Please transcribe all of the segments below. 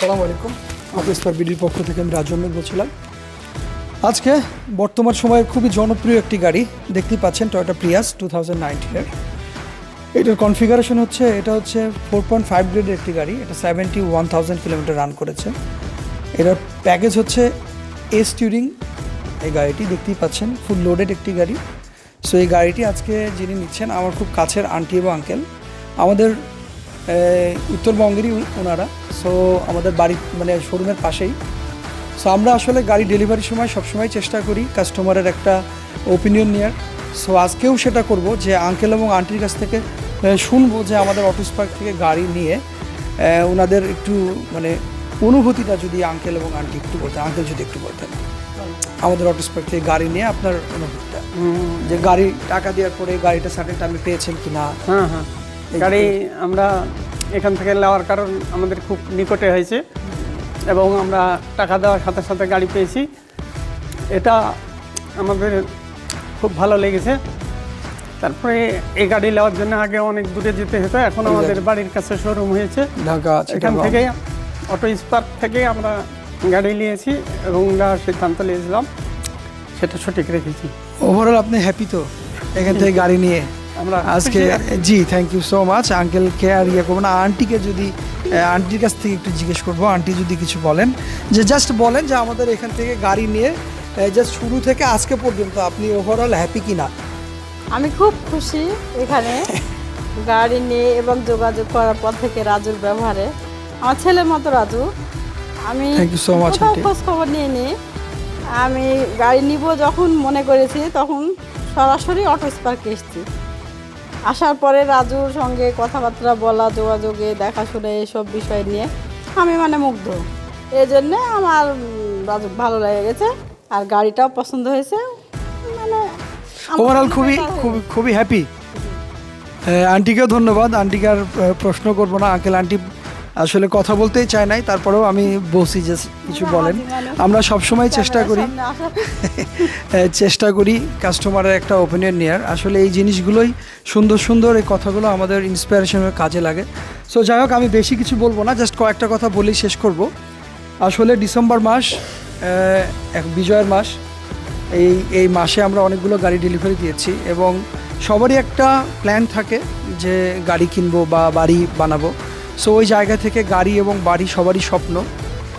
সালাম আলাইকুম। ফর বিডির পক্ষ থেকে আমি রাজু আহমেদ বলছিলাম। আজকে বর্তমান সময়ের খুবই জনপ্রিয় একটি গাড়ি দেখতেই পাচ্ছেন টয়োটা প্রিয়াস টু থাউজেন্ড এটার কনফিগারেশন হচ্ছে, এটা হচ্ছে ফোর পয়েন্ট ফাইভ গ্রেডের একটি গাড়ি, এটা seventy one thousand kilometre run করেছে। এটার প্যাকেজ হচ্ছে এস টিউরিং এই গাড়িটি দেখতেই পাচ্ছেন ফুল লোডেড একটি গাড়ি। সো এই গাড়িটি আজকে যিনি নিচ্ছেন, আমার খুব কাছের আন্টি এবং আঙ্কেল আমাদের উত্তরবঙ্গেরই ওনারা। সো আমাদের বাড়ি মানে শোরুমের পাশেই। সো আমরা আসলে গাড়ি ডেলিভারির সময় সবসময় চেষ্টা করি কাস্টমারের একটা ওপিনিয়ন নেওয়ার সো আজকেও সেটা করব যে আঙ্কেল এবং আন্টির কাছ থেকে শুনব যে আমাদের অফিস পার্ক থেকে গাড়ি নিয়ে ওনাদের একটু মানে অনুভূতিটা যদি আঙ্কেল এবং আন্টি একটু বলতেন আঙ্কেল যদি একটু বলতেন। আমাদের অফিস পার্ক থেকে গাড়ি নিয়ে আপনার অনুভূতিটা। যে গাড়ি টাকা দেওয়ার পরে গাড়িটা সার্টেন টাইমে পেয়েছেন কি না হ্যাঁ হ্যাঁ। গাড়ি আমরা এখান থেকে নেওয়ার কারণ আমাদের খুব নিকটে হয়েছে এবং আমরা টাকা দেওয়ার সাথে সাথে গাড়ি পেয়েছি। এটা আমাদের খুব ভালো লেগেছে। তারপরে এই গাড়ি নেওয়ার জন্য আগে অনেক দূরে যেতে হতো এখন আমাদের বাড়ির কাছে শোরুম হয়েছে। ঢাকা এখান। থেকে অটো স্পার্ক থেকে আমরা গাড়ি নিয়েছি এবং নেওয়ার সিদ্ধান্ত নিয়েছিলাম সেটা সঠিক রেখেছি। ওভারঅল আপনি হ্যাপি তো? এখান থেকে গাড়ি নিয়ে? আমরা আজকে জি থ্যাংক ইউ সো মাচ আঙ্কেলকে আর ইয়ে করব না আন্টিকে যদি আন্টির কাছ থেকে একটু জিজ্ঞেস করব আন্টি যদি কিছু বলেন যে জাস্ট বলেন যে আমাদের এখান থেকে গাড়ি নিয়ে জাস্ট শুরু থেকে আজকে পর্যন্ত আপনি ওভারঅল হ্যাপি কি না আমি খুব খুশি এখানে গাড়ি নিয়ে এবং যোগাযোগ করার পর থেকে রাজুর ব্যবহারে। আমার ছেলের মতো রাজু। আমি. খোঁজ খবর নিয়ে নিই আমি গাড়ি নিব যখন মনে করেছি তখন সরাসরি অটো স্পার্কে এসেছি। আসার পরে রাজুর সঙ্গে কথাবার্তা বলা যোগাযোগে দেখাশোনা এসব বিষয় নিয়ে আমি মানে মুগ্ধ। এই জন্যে আমার রাজু ভালো লেগে গেছে আর গাড়িটাও পছন্দ হয়েছে। মানে ওভারঅল খুবই খুবই খুবই হ্যাপি আন্টিকেও ধন্যবাদ। আন্টিকে আর প্রশ্ন করব না। আঙ্কেল আন্টি আসলে কথা বলতেই চায় নাই তারপরেও আমি বলছি যে কিছু বলেন। আমরা সবসময় চেষ্টা করি। চেষ্টা করি কাস্টমারের একটা ওপিনিয়ন নেওয়ার আসলে এই জিনিসগুলোই সুন্দর সুন্দর এই কথাগুলো আমাদের ইন্সপিরেশনের কাজে লাগে। সো যাই হোক আমি বেশি কিছু বলব না জাস্ট কয়েকটা কথা বলেই শেষ করব। আসলে ডিসেম্বর মাস এক বিজয়ের মাস। এই এই মাসে আমরা অনেকগুলো গাড়ি ডেলিভারি দিয়েছি এবং সবারই একটা প্ল্যান থাকে যে গাড়ি কিনবো বা বাড়ি বানাবো। সো ওই জায়গা থেকে গাড়ি এবং বাড়ি সবারই স্বপ্ন।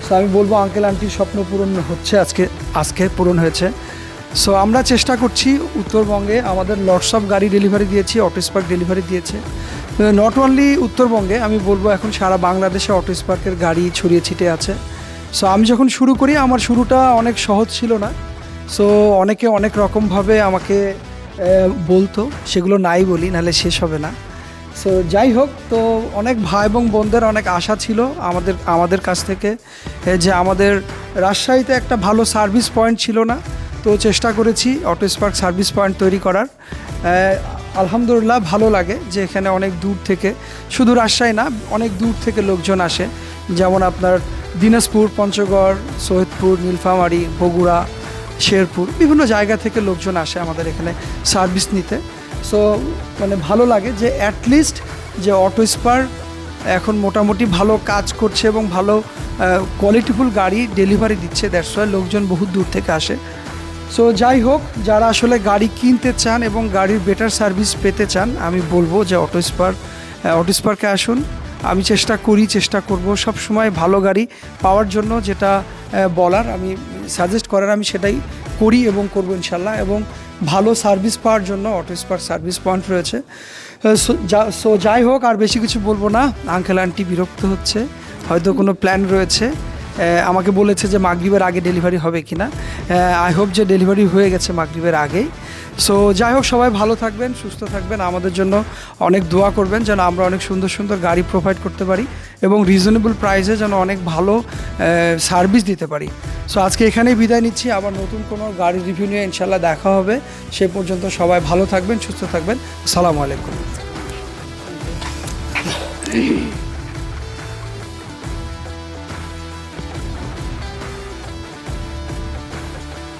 সো আমি বলব আঙ্কেল আন্টির স্বপ্ন পূরণ হচ্ছে, আজকে আজকে পূরণ হয়েছে। সো আমরা চেষ্টা করছি উত্তরবঙ্গে আমাদের লটস অফ গাড়ি ডেলিভারি দিয়েছি অটো স্পার্ক ডেলিভারি দিয়েছে। নট অনলি উত্তরবঙ্গে, আমি বলব এখন সারা বাংলাদেশে অটো স্পার্কের গাড়ি ছড়িয়ে ছিটে আছে। সো আমি যখন শুরু করি, আমার শুরুটা অনেক সহজ ছিল না। সো অনেকে অনেক রকমভাবে আমাকে বলতো, সেগুলো নাই বলি, নাহলে শেষ হবে না। সো যাই হোক, তো অনেক ভাই এবং বোনদের অনেক আশা ছিল আমাদের আমাদের কাছ থেকে যে আমাদের রাজশাহীতে একটা ভালো সার্ভিস পয়েন্ট ছিল না। তো চেষ্টা করেছি অটো স্পার্ক সার্ভিস পয়েন্ট তৈরি করার। আলহামদুলিল্লাহ ভালো লাগে যে এখানে অনেক দূর থেকে, শুধু রাজশাহী না, অনেক দূর থেকে লোকজন আসে। যেমন আপনার দিনাজপুর, পঞ্চগড়, সৈয়দপুর, নীলফামারী, বগুড়া শেরপুর, বিভিন্ন জায়গা থেকে লোকজন আসে আমাদের এখানে সার্ভিস নিতে। সো মানে ভালো লাগে যে অ্যাটলিস্ট যে অটো স্পার এখন মোটামুটি ভালো কাজ করছে এবং ভালো কোয়ালিটিফুল গাড়ি ডেলিভারি দিচ্ছে দ্যাটস ওয়াই লোকজন বহু দূর থেকে আসে। সো যাই হোক, যারা আসলে গাড়ি কিনতে চান এবং গাড়ির বেটার সার্ভিস পেতে চান, আমি বলব যে অটো স্পার অটো স্পার্কে আসুন। আমি চেষ্টা করি, চেষ্টা করব সব সময় ভালো গাড়ি পাওয়ার জন্য যেটা বলার। আমি সাজেস্ট করার আমি সেটাই করি এবং করব ইনশাল্লাহ এবং ভালো সার্ভিস পাওয়ার জন্য অটো স্পার্ক সার্ভিস পয়েন্ট রয়েছে। সো যাই হোক, আর বেশি কিছু বলব না। আঙ্কেল আন্টি বিরক্ত হচ্ছে। হয়তো কোনো প্ল্যান রয়েছে। আমাকে বলেছে যে মাগরিবের আগে ডেলিভারি হবে কি না আই হোপ যে ডেলিভারি হয়ে গেছে মাগরিবের আগেই। সো যাই হোক, সবাই ভালো থাকবেন, সুস্থ থাকবেন। আমাদের জন্য অনেক দোয়া করবেন যেন আমরা অনেক সুন্দর সুন্দর গাড়ি প্রোভাইড করতে পারি এবং রিজনেবল প্রাইসে যেন অনেক ভালো সার্ভিস দিতে পারি। সো আজকে এখানেই বিদায় নিচ্ছি। আবার নতুন কোনো গাড়ি রিভিউ নিয়ে ইনশাল্লাহ দেখা হবে। সে পর্যন্ত সবাই ভালো থাকবেন, সুস্থ থাকবেন। আসসালামু আলাইকুম।